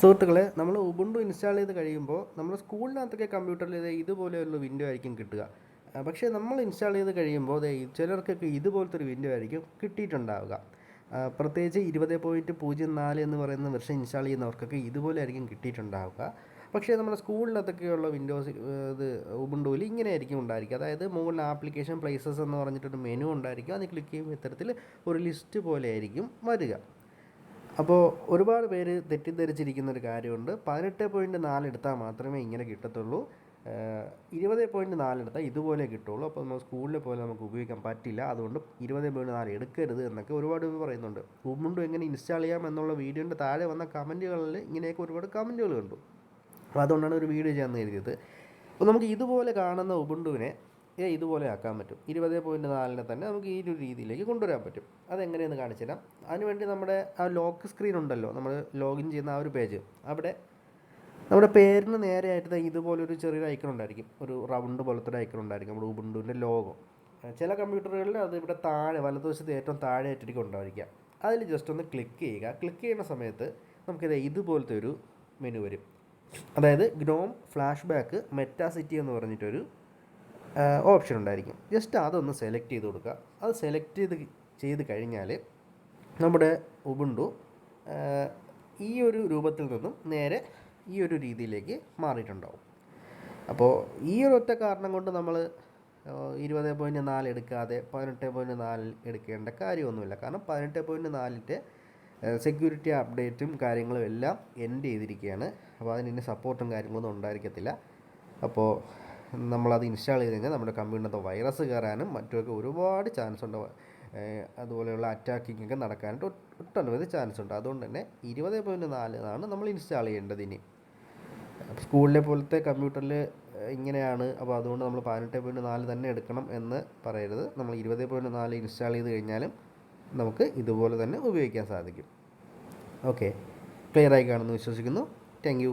സുഹൃത്തുക്കളെ നമ്മൾ Ubuntu install ചെയ്ത് കഴിയുമ്പോൾ നമ്മൾ സ്കൂളിനകത്തൊക്കെ കമ്പ്യൂട്ടറിൽ ഇത് ഇതുപോലെയുള്ള വിൻഡോ ആയിരിക്കും കിട്ടുക. പക്ഷേ നമ്മൾ ഇൻസ്റ്റാൾ ചെയ്ത് കഴിയുമ്പോൾ ചിലർക്കൊക്കെ ഇതുപോലത്തെ ഒരു വിൻഡോ ആയിരിക്കും കിട്ടിയിട്ടുണ്ടാവുക. പ്രത്യേകിച്ച് ഇരുപത് പോയിന്റ് പൂജ്യം നാല് എന്ന് പറയുന്ന വെർഷൻ ഇൻസ്റ്റാൾ ചെയ്യുന്നവർക്കൊക്കെ ഇതുപോലെ ആയിരിക്കും കിട്ടിയിട്ടുണ്ടാവുക. പക്ഷേ നമ്മുടെ സ്കൂളിനകത്തൊക്കെയുള്ള വിൻഡോസ് ഇത് ഉബുണ്ടുവിൽ ഇങ്ങനെ ആയിരിക്കും ഉണ്ടായിരിക്കുക. അതായത് മുകളിൽ ആപ്ലിക്കേഷൻ പ്ലേസസ് എന്ന് പറഞ്ഞിട്ടൊരു മെനു ഉണ്ടായിരിക്കും. അത് ക്ലിക്ക് ചെയ്യുമ്പോൾ ഇത്തരത്തിൽ ഒരു ലിസ്റ്റ് പോലെ ആയിരിക്കും വരിക. അപ്പോൾ ഒരുപാട് പേര് തെറ്റിദ്ധരിച്ചിരിക്കുന്ന ഒരു കാര്യമുണ്ട്. പതിനെട്ട് പോയിന്റ് നാല് എടുത്താൽ മാത്രമേ ഇങ്ങനെ കിട്ടത്തുള്ളൂ. ഇരുപത് പോയിന്റ് നാല് എടുത്താൽ ഇതുപോലെ കിട്ടുള്ളൂ. അപ്പോൾ നമ്മൾ സ്കൂളിലെ പോലെ നമുക്ക് ഉപയോഗിക്കാൻ പറ്റില്ല. അതുകൊണ്ട് ഇരുപത് പോയിന്റ് നാല് എടുക്കരുത് എന്നൊക്കെ ഒരുപാട് പേര് പറയുന്നുണ്ട്. ഉബുണ്ടു എങ്ങനെ ഇൻസ്റ്റാൾ ചെയ്യാം എന്നുള്ള വീഡിയോന്റെ താഴെ വന്ന കമന്റുകളിൽ ഇങ്ങനെയൊക്കെ ഒരുപാട് കമന്റുകൾ കണ്ടു. അപ്പോൾ അതുകൊണ്ടാണ് ഒരു വീഡിയോ ചെയ്യാൻ കരുതിയത് അപ്പോൾ നമുക്ക് ഇതുപോലെ കാണുന്ന ഉബുണ്ടുവിനെ ഇതുപോലെ ആക്കാൻ പറ്റും. ഇരുപത് പോയിന്റ് നാലിനെ തന്നെ നമുക്ക് ഈ ഒരു രീതിയിലേക്ക് കൊണ്ടുവരാൻ പറ്റും. അതെങ്ങനെയെന്ന് കാണിച്ചു തരാം. അതിനുവേണ്ടി നമ്മുടെ ആ ലോക്ക് സ്ക്രീൻ ഉണ്ടല്ലോ. നമ്മൾ ലോഗിൻ ചെയ്യുന്ന ആ ഒരു പേജ് അവിടെ നമ്മുടെ പേരിന് നേരെയായിട്ട് ഇതുപോലെ ഇതുപോലൊരു ചെറിയൊരു ഐക്കൺ ഉണ്ടായിരിക്കും. ഒരു റൗണ്ട് പോലത്തെ ഒരു ഐക്കൺ ഉണ്ടായിരിക്കും. നമ്മുടെ ഉബുണ്ടുവിന്റെ ലോഗോ ചില കമ്പ്യൂട്ടറുകളിൽ അത് ഇവിടെ താഴെ വലതുവശത്ത് ഏറ്റവും താഴെ ആയിട്ടിരിക്കും ഉണ്ടായിരിക്കാം അതിൽ ജസ്റ്റ് ഒന്ന് ക്ലിക്ക് ചെയ്യുക. ക്ലിക്ക് ചെയ്യുന്ന സമയത്ത് നമുക്കിത് ഇതുപോലത്തെ ഒരു മെനു വരും. അതായത് ഗ്നോം ഫ്ലാഷ് ബാക്ക് മെറ്റാസിറ്റി എന്ന് പറഞ്ഞിട്ടൊരു ഓപ്ഷൻ ഉണ്ടായിരിക്കും. ജസ്റ്റ് അതൊന്ന് സെലക്ട് ചെയ്ത് കൊടുക്കുക. അത് സെലക്ട് ചെയ്ത് ചെയ്ത് കഴിഞ്ഞാൽ നമ്മുടെ ഉബുണ്ടു ഈ ഒരു രൂപത്തിൽ നിന്നും നേരെ ഈ ഒരു രീതിയിലേക്ക് മാറിയിട്ടുണ്ടാവും. അപ്പോൾ ഈ ഒരു ഒറ്റ കാരണം കൊണ്ട് നമ്മൾ ഇരുപത് പോയിന്റ് നാല് എടുക്കാതെ പതിനെട്ട് പോയിന്റ് നാല് എടുക്കേണ്ട കാര്യമൊന്നുമില്ല. കാരണം പതിനെട്ട് പോയിന്റ് നാലിന്റെ സെക്യൂരിറ്റി അപ്ഡേറ്റും കാര്യങ്ങളും എല്ലാം എൻഡ് ചെയ്തിരിക്കുകയാണ്. അപ്പോൾ അതിന് സപ്പോർട്ടും കാര്യങ്ങളൊന്നും ഉണ്ടായിരിക്കത്തില്ല. അപ്പോൾ നമ്മളത് ഇൻസ്റ്റാൾ ചെയ്ത് കഴിഞ്ഞാൽ നമ്മുടെ കമ്പ്യൂട്ടറിനകത്ത് വൈറസ് കയറാനും മറ്റുമൊക്കെ ഒരുപാട് ചാൻസ് ഉണ്ട്. അതുപോലെയുള്ള അറ്റാക്കിംഗ് ഒക്കെ നടക്കാനായിട്ട് ഒട്ട് ഒട്ടനവധി ചാൻസ് ഉണ്ട്. അതുകൊണ്ട് തന്നെ ഇരുപത് പോയിന്റ് നാലിനാണ് നമ്മൾ ഇൻസ്റ്റാൾ ചെയ്യേണ്ടത് ഇനി. സ്കൂളിലെ പോലത്തെ കമ്പ്യൂട്ടറിൽ ഇങ്ങനെയാണ്. അപ്പോൾ അതുകൊണ്ട് നമ്മൾ പതിനെട്ട് പോയിന്റ് നാല് തന്നെ എടുക്കണം എന്ന് പറയരുത്. നമ്മൾ ഇരുപത് പോയിന്റ് നാല് ഇൻസ്റ്റാൾ ചെയ്ത് കഴിഞ്ഞാലും നമുക്ക് ഇതുപോലെ തന്നെ ഉപയോഗിക്കാൻ സാധിക്കും. ഓക്കെ ക്ലിയർ ആയി കാണുമെന്ന് വിശ്വസിക്കുന്നു. താങ്ക്